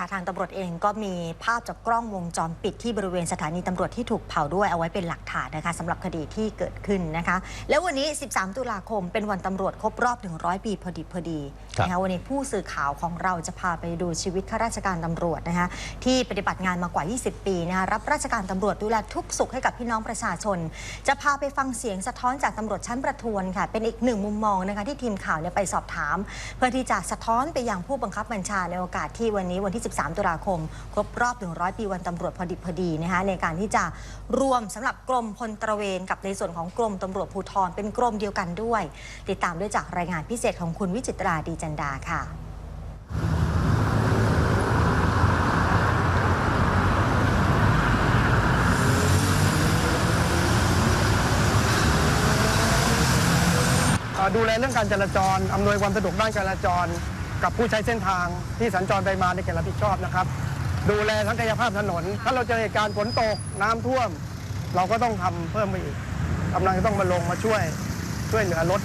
ค่ะทางตำรวจเองก็มีภาพจากกล้องวงจรปิดที่บริเวณสถานีตำรวจที่ถูกเผาด้วยเอาไว้เป็นหลักฐานนะคะสำหรับคดีที่เกิดขึ้นนะคะ แล้ววันนี้ 13 ตุลาคมเป็นวันตำรวจครบรอบ 100 ปีพอดีพอดีครับนะคะวันนี้ผู้สื่อข่าวของเราจะพาไปดูชีวิตข้าราชการตำรวจนะคะที่ปฏิบัติงานมากว่า 20 ปีนะคะรับราชการตำรวจดูแลทุกสุขให้กับพี่น้องประชาชน จะพาไปฟังเสียงสะท้อนจากตำรวจชั้นประทวนค่ะ เป็นอีกหนึ่งมุมมองนะคะที่ทีมข่าวเนี่ยไปสอบถาม เพื่อที่จะสะท้อนไปยังผู้บังคับบัญชาในโอกาสที่วันนี้วันที่13 ตุลาคม ครบรอบ 100 ปีวันตำรวจพอดิบพอดีนะคะในการที่จะรวมสำหรับกรมพลตระเวนกับในส่วนของกรมตำรวจภูธรเป็นกรมเดียวกันด้วย ติดตามด้วยจากรายงานพิเศษของคุณวิจิตราดีจันดาค่ะดูแลเรื่องการจราจร อำนวยความสะดวกด้านการจราจร กับผู้ใช้เส้นทางที่สัญจรไปมาในเขตรับผิดชอบนะครับ ดูแลทั้งกายภาพถนน ถ้าเราเจอเหตุการณ์ฝนตกน้ำท่วม เราก็ต้องทำเพิ่มไปอีกกำลังจะต้องมาลงมาช่วยช่วยเหลือรถ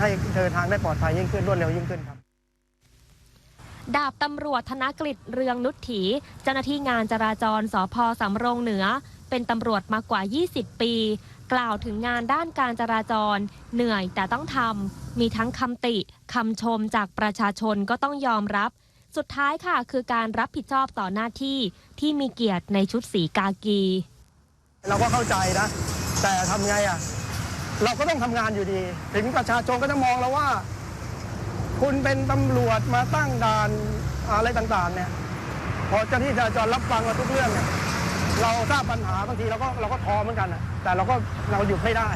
ให้เดินทางได้ปลอดภัยยิ่งขึ้นรวดเร็วยิ่งขึ้นครับดาบตำรวจธนกฤษเรืองนุถีเจ้าหน้าที่งานจราจรสพสำโรงเหนือ เป็นตำรวจมากว่า 20 ปี กล่าวถึงงานด้านการจราจร เหนื่อยแต่ต้องทำมีทั้งคำติคำชมจากประชาชนก็ต้องยอมรับ สุดท้ายค่ะ คือการรับผิดชอบต่อหน้าที่ที่มีเกียรติในชุดสีกากี เราก็เข้าใจนะ แต่ทำไงอะ เราก็ต้องทำงานอยู่ดี ถึงประชาชนก็จะมองเราว่า คุณเป็นตำรวจมาตั้งด่านอะไรต่างๆ เนี่ยพอเจ้าหน้าที่จราจรรับฟังเราทุกเรื่องเนี่ย เราทราบปัญหาบางทีเราก็เราก็ท้อเหมือนกันนะแต่เราก็เราหยุดไม่ได้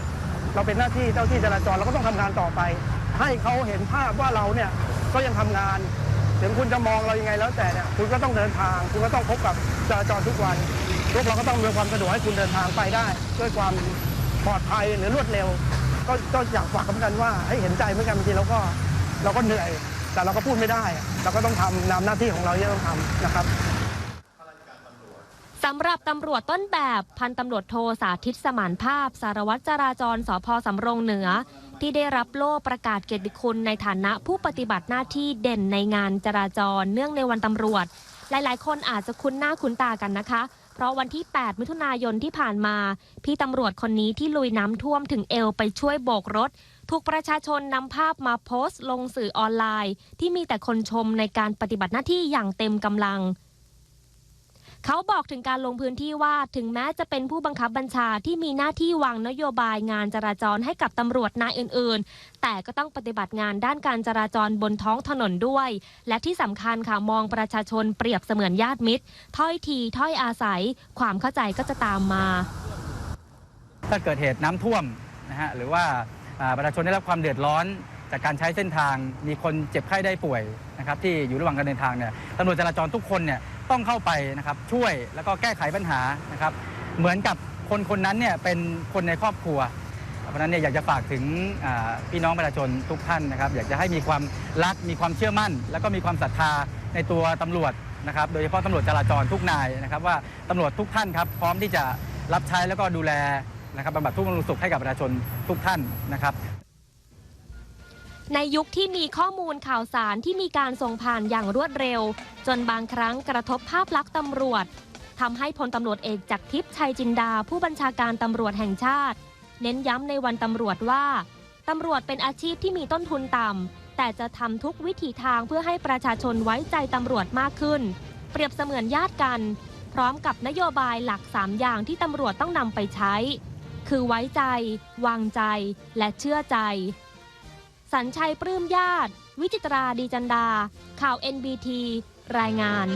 เราเป็นหน้าที่เจ้าที่จราจรเราก็ต้องทำงานต่อไป ให้เขาเห็นภาพว่าเราเนี่ยก็ยังทำงานถึงคุณจะมองเรายังไงแล้วแต่เนี่ยคุณก็ต้องเดินทาง คุณก็ต้องพบกับจราจรทุกวันพวกเราก็ต้องมีความสะดวกให้คุณเดินทางไปได้ ด้วยความปลอดภัยหรือรวดเร็ว ก็ก็อยากฝากกันเหมือนกันว่าให้เห็นใจเหมือนกันบางทีเราก็เราก็เหนื่อย แต่เราก็พูดไม่ได้ เราก็ต้องทำนำหน้าที่ของเราที่ต้องทำนะครับ สำหรับตำรวจต้นแบบพันตำรวจโทสาธิตสมานภาพ สารวัตรจราจรสพสำโรงเหนือ ที่ได้รับโล่ประกาศเกียรติคุณในฐานะผู้ปฏิบัติหน้าที่เด่นในงานจราจรเนื่องในวันตำรวจ หลายๆ คนอาจจะคุ้นหน้าคุ้นตากันนะคะ เพราะวันที่ 8 มิถุนายนที่ผ่านมา พี่ตำรวจคนนี้ที่ลุยน้ำท่วมถึงเอวไปช่วยโบกรถถูกประชาชนนำภาพมาโพสต์ ลงสื่อออนไลน์ ที่มีแต่คนชมในการปฏิบัติหน้าที่อย่างเต็มกำลัง เขาบอกถึงการลงพื้นที่ว่าถึงแม้จะเป็นผู้บังคับบัญชาที่มีหน้าที่วางนโยบายงานจราจรให้กับตำรวจนายอื่น ๆ แต่ก็ต้องปฏิบัติงานด้านการจราจรบนท้องถนนด้วย และที่สำคัญค่ะมองประชาชนเปรียบเสมือนญาติมิตร ถ้อยทีถ้อยอาศัย ความเข้าใจก็จะตามมา ถ้าเกิดเหตุน้ำท่วมนะฮะหรือว่าอ่าประชาชนได้รับความเดือดร้อนจากการใช้เส้นทางมีคนเจ็บไข้ได้ป่วยนะครับที่อยู่ระหว่างการเดินทางเนี่ยตำรวจจราจรทุกคนเนี่ย ต้องเข้าไปนะครับช่วยแล้วก็แก้ไขปัญหานะครับ เหมือนกับคนคนนั้นเนี่ยเป็นคนในครอบครัว เพราะนั้นเนี่ยอยากจะฝากถึงพี่น้องประชาชนทุกท่านนะครับ อยากจะให้มีความรักมีความเชื่อมั่น แล้วก็มีความศรัทธาในตัวตำรวจนะครับ โดยเฉพาะตำรวจจราจรทุกนายนะครับ ว่าตำรวจทุกท่านครับพร้อมที่จะรับใช้แล้วก็ดูแลนะครับบำบัดทุกข์บำรุงสุขให้กับประชาชนทุกท่านนะครับ ในยุคที่มีข้อมูลข่าวสารที่มีการส่งผ่านอย่างรวดเร็ว จนบางครั้งกระทบภาพลักษณ์ตำรวจทำให้พลตำรวจเอกจากทิพย์ชัยจินดา ผู้บัญชาการตำรวจแห่งชาติ เน้นย้ำในวันตำรวจว่าตำรวจเป็นอาชีพที่มีต้นทุนต่ำแต่จะทำทุกวิถีทางเพื่อให้ประชาชนไว้ใจตำรวจมากขึ้น เปรียบเสมือนญาติกัน พร้อมกับนโยบายหลัก 3 อย่างที่ตำรวจต้องนำไปใช้ คือไว้ใจ วางใจ และเชื่อใจ สัญชัยปลื้มญาติ วิจิตราดีจันดา ข่าว NBT รายงาน